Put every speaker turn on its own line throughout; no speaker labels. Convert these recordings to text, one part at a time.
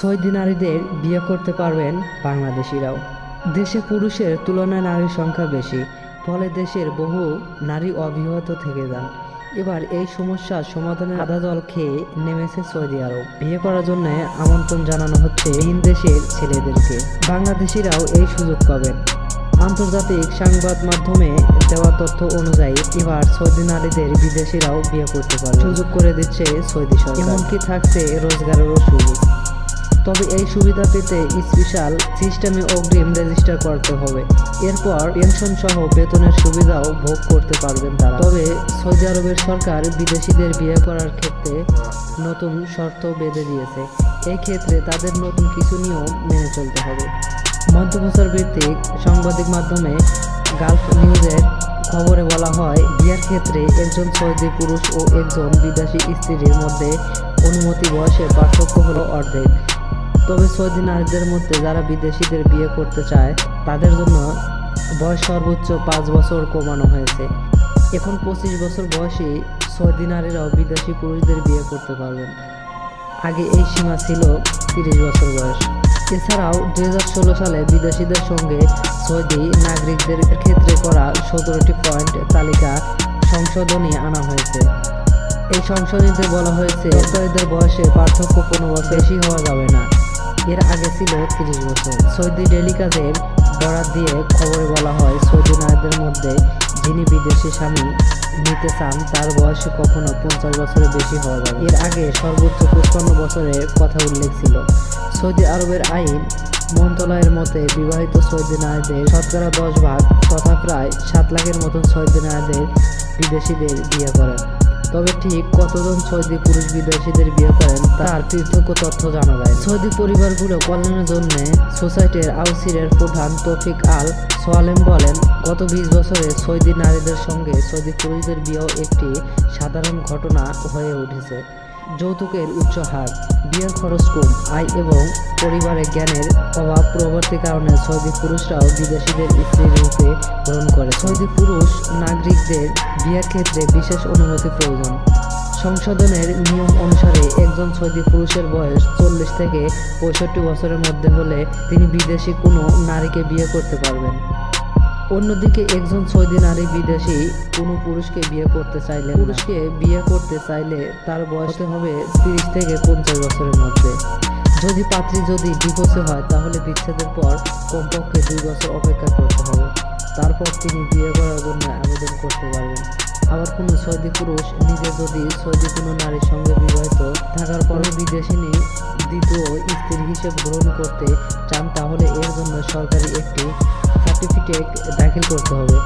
Saudi নারীদের বিয়ে করতে পারবেন বাংলাদেশিরাও। দেশে পুরুষের তুলনায় নারীর সংখ্যা বেশি, ফলে দেশের বহু নারী অবিবাহিত থেকে যান। এবার এই সমস্যার সমাধানের আধা জল খেয়ে নেমেছে সৌদি আরব। বিয়ে করার জন্য আমন্ত্রণ জানানো হচ্ছে ভিন দেশের ছেলেদেরকে। বাংলাদেশিরাও এই সুযোগ পাবেন। আন্তর্জাতিক সংবাদ মাধ্যমে দেওয়া তথ্য অনুযায়ী এবার সৌদি নারীদের বিদেশিরাও বিয়ে করতে পারবে সুযোগ করে দিচ্ছে সৌদি সরকার। এমনকি থাকছে রোজগারেরও সুযোগ। তবে এই সুবিধা পেতে স্পেশাল সিস্টেমে অগ্রিম রেজিস্টার করতে হবে। এরপর পেনশন সহ বেতনের সুবিধাও ভোগ করতে পারবেন তারা। তবে সৌদি আরবের সরকার বিদেশিদের বিয়ে করার ক্ষেত্রে নতুন শর্ত বেঁধে দিয়েছে। এই ক্ষেত্রে তাদের নতুন কিছু নিয়ম মেনে চলতে হবে। মধ্যপ্রচার ভিত্তিক সাংবাদিক মাধ্যমে গালফ নিউজের খবরে বলা হয়, বিয়ের ক্ষেত্রে একজন সৌদি পুরুষ ও একজন বিদেশি স্ত্রীর মধ্যে অনুমতি বয়সের পার্থক্য হলো অর্ধেক। তবে সৌদি নারীদের মধ্যে যারা বিদেশিদের বিয়ে করতে চায়, তাদের জন্য বয়স সর্বোচ্চ পাঁচ বছর কমানো হয়েছে। এখন পঁচিশ বছর বয়সী সৌদি নারীরাও বিদেশি পুরুষদের বিয়ে করতে পারবেন। আগে এই সীমা ছিল তিরিশ বছর বয়স। এছাড়াও দু হাজার ষোলো সালে বিদেশিদের সঙ্গে সৌদি নাগরিকদের ক্ষেত্রে করা সতেরোটি পয়েন্ট তালিকা সংশোধনী আনা হয়েছে। এই সংশোধনীতে বলা হয়েছে সৌদিদের বয়সে পার্থক্য কোনো বছর বেশি হওয়া যাবে না। এর আগে ছিল তিরিশ বছর। সৌদি ডেলিকাজের বরাত দিয়ে খবরে বলা হয়, সৌদি নারীদের মধ্যে যিনি বিদেশি স্বামী নিতে চান, তার বয়স কখনো পঞ্চাশ বছরের বেশি হওয়া যাবে এর আগে সর্বোচ্চ পঁচপান্ন বছরের কথা উল্লেখ ছিল। সৌদি আরবের আইন মন্ত্রণালয়ের মতে বিবাহিত সৌদি নারীদের শতকরা দশ ভাগ তথা প্রায় সাত লাখের মতন সৌদি নারীদের বিদেশিদের বিয়ে করেন। তবে ঠিক কতজন সৌদি পুরুষ বিদেশিদের বিয়ে করেন, তার পৃথক তথ্য জানা যায় সৌদি পরিবারগুলো কল্যাণের জন্য সোসাইটির আউসিরের প্রধান তফিক আল সোয়ালেম বলেন, গত বিশ বছরে সৌদি নারীদের সঙ্গে সৌদি পুরুষদের বিয়েও একটি সাধারণ ঘটনা হয়ে উঠেছে। যৌতুকের উচ্চ হার, বিয়ের খরচ কম আয় এবং পরিবারে জ্ঞানের অভাব প্রবর্তী কারণে সৌদি পুরুষরাও বিদেশিদের স্ত্রী রূপে গ্রহণ করে। সৌদি পুরুষ নাগরিকদের বিয়ের ক্ষেত্রে বিশেষ অনুমতি প্রয়োজন। সংশোধনের নিয়ম অনুসারে একজন সৌদি পুরুষের বয়স চল্লিশ থেকে পঁয়ষট্টি বছরের মধ্যে হলে তিনি বিদেশি কোনো নারীকে বিয়ে করতে পারবেন। অন্যদিকে একজন সৌদি নারী বিদেশি কোনো পুরুষকে বিয়ে করতে চাইলে পুরুষকে বিয়ে করতে চাইলে তার বয়স হবে তিরিশ থেকে পঞ্চাশ বছরের মধ্যে। যদি পাত্রী যদি ডিভোর্সে হয়, তাহলে বিচ্ছেদের পর কমপক্ষে দুই বছর অপেক্ষা করতে হবে। তারপর তিনি বিয়ে করার জন্য আবেদন করতে পারবেন। আবার কোনো সৌদি পুরুষ নিজে যদি সৌদি কোনো নারীর সঙ্গে বিবাহিত থাকার পরও বিদেশিনী দ্বিতীয় স্ত্রী হিসেব গ্রহণ করতে চান, তাহলে এর জন্য সরকারি একটি সার্টিফিকেট দাখিল করতে হবে।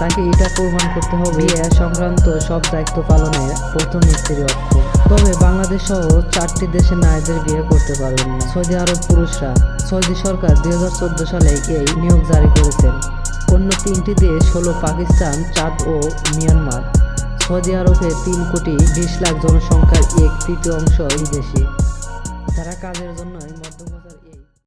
তাকে এটা প্রমাণ করতে হবে বিয়ে সংক্রান্ত সব দায়িত্ব পালনের প্রথম স্ত্রী অক্ষম তবে বাংলাদেশ সহ চারটি দেশের নারীদের বিয়ে করতে পারবেন সৌদি আরব পুরুষরা। সৌদি সরকার দুই সালে এই নিয়োগ জারি করেছেন। অন্য তিনটি দেশ হলো পাকিস্তান, চাঁদ ও মিয়ানমার। সৌদি আরবে তিন কোটি বিশ লাখ জনসংখ্যার এক তৃতীয় অংশ বিদেশি। তারা কাজের জন্য মধ্যম